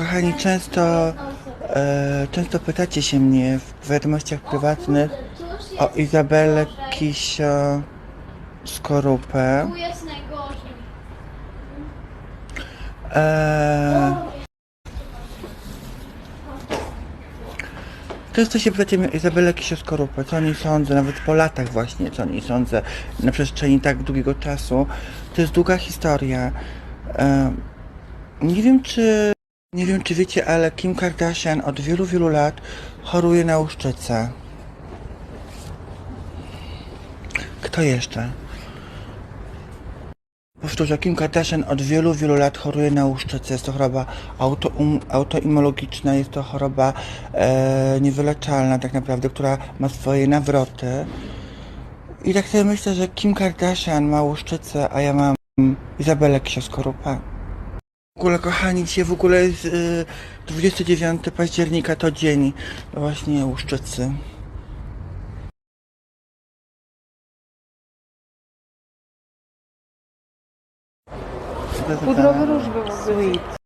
Kochani, często, e, często pytacie się mnie w wiadomościach prywatnych o Izabelę Kisio Skorupę. E, często się pytacie mnie Izabelę Kisio Skorupę, co o niej sądzę, nawet po latach właśnie, co o niej sądzę, na przestrzeni tak długiego czasu. To jest długa historia. E, nie wiem, czy nie wiem, czy wiecie, ale Kim Kardashian od wielu, wielu lat choruje na łuszczycę. Kto jeszcze? Powtórzę, Kim Kardashian od wielu, wielu lat choruje na łuszczycę. Jest to choroba autoum, autoimmunologiczna, jest to choroba e, niewyleczalna tak naprawdę, która ma swoje nawroty. I tak sobie myślę, że Kim Kardashian ma łuszczycę, a ja mam Izabelę Ksioskorupę. Ogóle, kochani, dzisiaj w ogóle jest y, 29 października, to dzień właśnie łuszczycy. Pudrowy róż był sweet.